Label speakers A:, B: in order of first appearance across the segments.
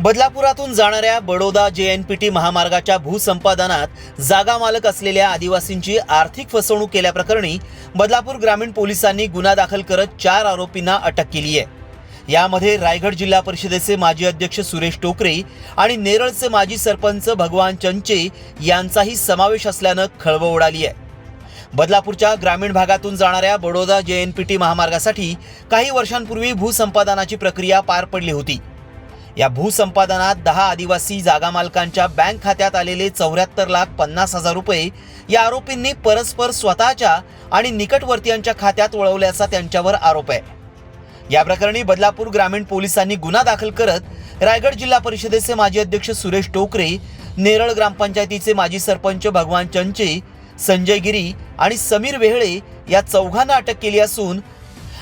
A: बदलापुरातून जाणाऱ्या बडोदा जे N P T महामार्गाच्या भूसंपादनात जागा मालक असलेल्या आदिवासींची आर्थिक फसवणूक केल्याप्रकरणी बदलापूर ग्रामीण पोलिसांनी गुन्हा दाखल करत चार आरोपींना अटक केली आहे. यामध्ये रायगड जिल्हा परिषदेचे माजी अध्यक्ष सुरेश टोकरे आणि नेरळचे माजी सरपंच भगवान चंचे यांचाही समावेश असल्यानं खळबळ उडाली आहे. बदलापूरच्या ग्रामीण भागातून जाणाऱ्या बडोदा जे एन पी टी महामार्गासाठी काही वर्षांपूर्वी भूसंपादनाची प्रक्रिया पार पडली होती. या भूसंपादनात दहा आदिवासी जागा मालकांच्या बँक खात्यात आलेले चौऱ्याहत्तर लाख पन्नास हजार रुपये या आरोपींनी परस्पर स्वतःच्या आणि निकटवर्तीयांच्या खात्यात वळवल्याचा त्यांच्यावर आरोप आहे. या प्रकरणी बदलापूर ग्रामीण पोलिसांनी गुन्हा दाखल करत रायगड जिल्हा परिषदेचे माजी अध्यक्ष सुरेश टोकरे नेरळ ग्रामपंचायतीचे माजी सरपंच भगवान चंचे संजय गिरी आणि समीर वेहळे या चौघांना अटक केली असून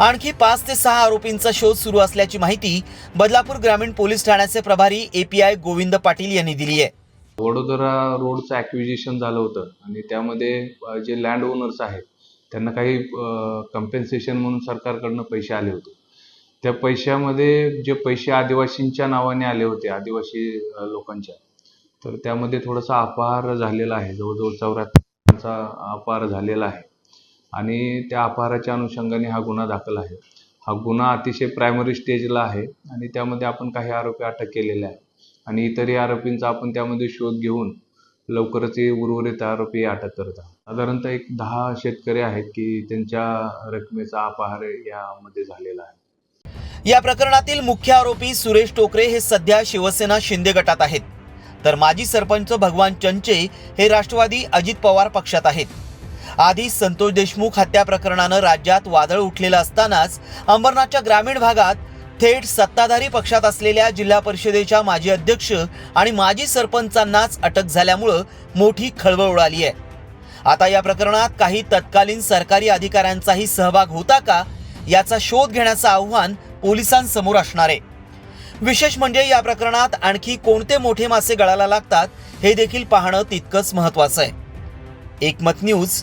A: आणखी पाच ते सहा आरोपींचा शोध सुरू असल्याची माहिती बदलापूर ग्रामीण पोलीस ठाण्याचे प्रभारी एपीआय गोविंद पाटील यांनी दिली आहे.
B: वडोदरा रोडचं ॲक्विजिशन झालं होतं आणि त्यामध्ये जे लँड ओनर्स आहेत त्यांना काही कम्पेन्सेशन म्हणून सरकारकडनं पैसे आले होते. त्या पैशामध्ये जे पैसे आदिवासींच्या नावाने आले होते आदिवासी लोकांच्या तर त्यामध्ये थोडासा अपहार झालेला आहे. जवळजवळ चौऱ्याहत्तरचा अपहार झालेला आहे. आणि त्या अपहाराच्या अनुषंगाने हा गुन्हा दाखल आहे. हा गुन्हा अतिशय प्रायमरी स्टेजला आहे आणि त्यामध्ये आपण काही आरोपी अटक केलेले आहे आणि इतरही आरोपींचा आपण त्यामध्ये शोध घेऊन लवकरच हे उर्वरित आरोपी अटक करत आहोत. साधारणतः एक दहा शेतकरी आहेत की त्यांच्या रकमेचा अपहार यामध्ये झालेला आहे.
A: या प्रकरणातील मुख्य आरोपी सुरेश टोकरे हे सध्या शिवसेना शिंदे गटात आहेत. तर माजी सरपंच भगवान चंचे हे राष्ट्रवादी अजित पवार पक्षात आहेत. आधी संतोष देशमुख हत्या प्रकरणानं राज्यात वादळ उठलेलं असतानाच अंबरनाथच्या ग्रामीण भागात थेट सत्ताधारी पक्षात असलेल्या जिल्हा परिषदेच्या माजी अध्यक्ष आणि माजी सरपंचांनाच अटक झाल्यामुळं मोठी खळबळ उडाली आहे. आता या प्रकरणात काही तत्कालीन सरकारी अधिकाऱ्यांचाही सहभाग होता का याचा शोध घेण्याचं आव्हान पोलिसांसमोर असणार आहे. विशेष म्हणजे या प्रकरणात आणखी कोणते मोठे मासे गळाला लागतात हे देखील पाहणं तितकंच महत्वाचं आहे. एकमत न्यूज